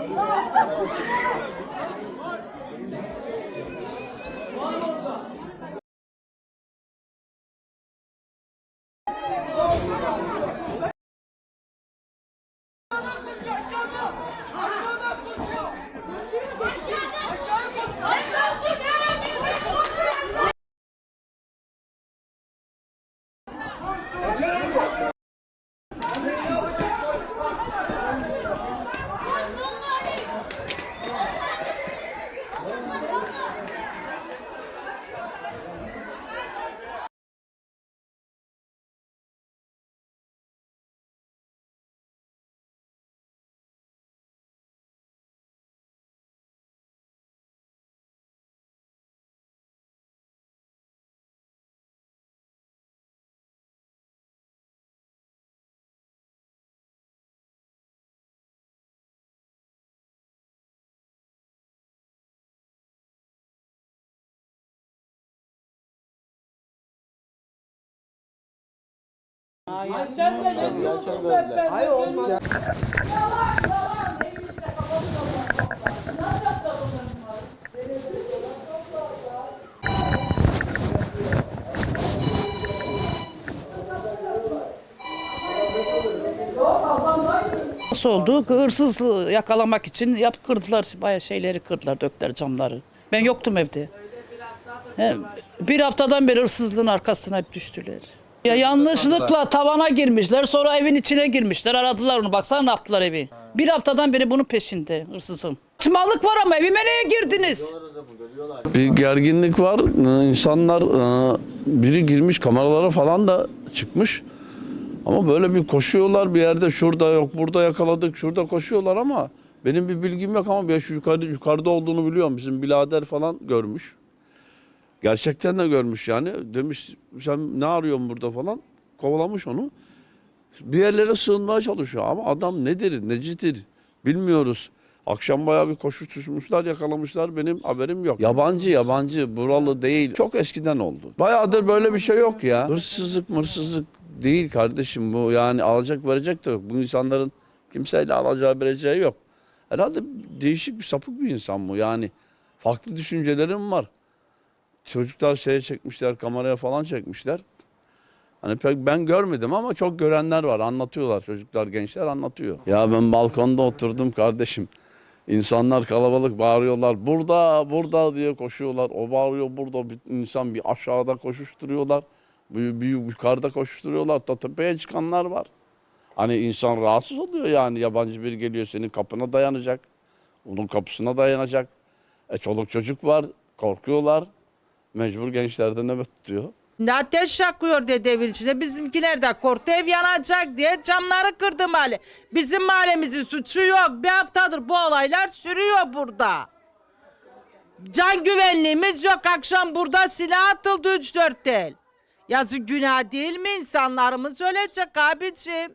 Let's go! Nasıl oldu? Hırsız yakalamak için yap kırdılar. Bayağı şeyleri kırdılar, döktüler camları. Ben yoktum evde. Bir haftadan beri hırsızlığın arkasına hep düştüler. Ya yanlışlıkla tavana girmişler, sonra evin içine girmişler. Aradılar onu. Baksana ne yaptılar evi. Bir haftadan beri bunun peşinde hırsızın. Çımalık var ama evime neye girdiniz? Bir gerginlik var. Ee, İnsanlar e, biri girmiş kameralara falan da çıkmış. Ama böyle bir koşuyorlar bir yerde şurada yok burada yakaladık şurada koşuyorlar ama benim bir bilgim yok ama ben şu yukarıda, yukarıda olduğunu biliyorum. Bizim birader falan görmüş. Gerçekten de görmüş yani. Demiş sen ne arıyorsun burada falan. Kovalamış onu. Bir yerlere sığınmaya çalışıyor ama adam nedir, necidir bilmiyoruz. Akşam bayağı bir koşuşturmuşlar, yakalamışlar. Benim haberim yok. Yabancı, yabancı, buralı değil. Çok eskiden oldu. Bayağıdır böyle bir şey yok ya. Hırsızlık, mırsızlık değil kardeşim bu. Yani alacak verecek de yok. Bu insanların kimseyle alacağı vereceği yok. Herhalde değişik bir sapık bir insan bu. Yani farklı düşüncelerim var. Çocuklar şeye çekmişler, kameraya falan çekmişler. Hani pek ben görmedim ama çok görenler var. Anlatıyorlar çocuklar, gençler anlatıyor. Ya ben balkonda oturdum kardeşim. İnsanlar kalabalık bağırıyorlar. Burada, burada diye koşuyorlar. O bağırıyor burada. Bir insan bir aşağıda koşuşturuyorlar. Bir, bir yukarıda koşuşturuyorlar. Ta tepeye çıkanlar var. Hani insan rahatsız oluyor yani. Yabancı biri geliyor senin kapına dayanacak. Onun kapısına dayanacak. E çoluk çocuk var. Korkuyorlar. Mecbur gençlerde nöbet tutuyor. Ateş yakıyor dedi evin içinde. Bizimkiler de korktu ev yanacak diye camları kırdı mahalle. Bizim mahallemizin suçu yok. Bir haftadır bu olaylar sürüyor burada. Can güvenliğimiz yok. Akşam burada silah atıldı 3-4 tel. Yazık günah değil mi insanlarımız ölecek abicim.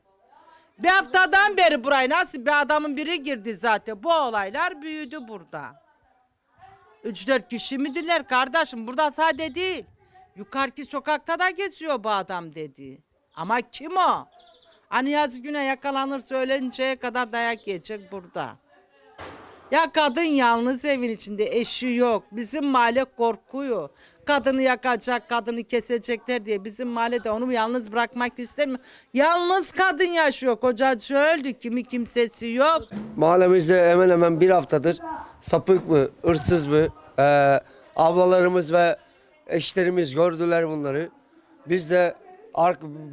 Bir haftadan beri buraya nasıl bir adamın biri girdi zaten. Bu olaylar büyüdü burada. 3-4 kişi midirler kardeşim? Burada sade değil. Yukarıki sokakta da geçiyor bu adam dedi. Ama kim o? Hani yazı güne yakalanır söyleninceye kadar dayak yiyecek burada. Ya kadın yalnız evin içinde eşi yok. Bizim mahalle korkuyor. Kadını yakacak, kadını kesecekler diye bizim mahallede onu yalnız bırakmak istemiyor. Yalnız kadın yaşıyor. Kocacı öldü. Kimi kimsesi yok. Mahallemizde hemen hemen bir haftadır sapık mı, hırsız mı, eee, ablalarımız ve eşlerimiz gördüler bunları. Biz de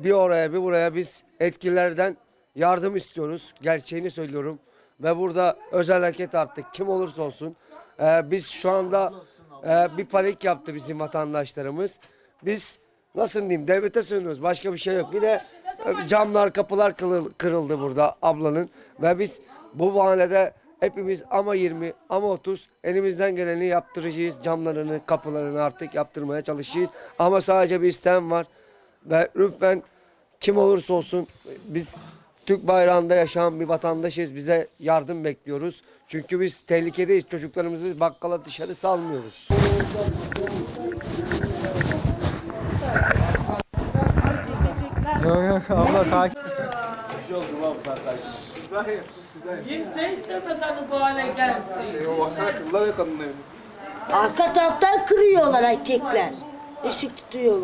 bir oraya bir buraya biz etkilerden yardım istiyoruz. Gerçeğini söylüyorum. Ve burada özel hareket arttık. Kim olursa olsun. Eee, biz şu anda eee, bir panik yaptı bizim vatandaşlarımız. Biz nasıl diyeyim devlete sığınıyoruz. Başka bir şey yok. Bir de e, camlar kapılar kırıl- kırıldı burada ablanın. Ve biz bu mahallede hepimiz ama 20 ama 30 elimizden geleni yaptıracağız. Camlarını kapılarını artık yaptırmaya çalışacağız. Ama sadece bir istem var. Ve lütfen kim olursa olsun biz Türk bayrağında yaşayan bir vatandaşız. Bize yardım bekliyoruz. Çünkü biz tehlikedeyiz. Çocuklarımızı bakkala dışarı salmıyoruz. Yok yok abla sakin. Kimse istemez hani bu hale gelsin. Arka taraftan kırıyorlar erkekler. Işık tutuyorlar.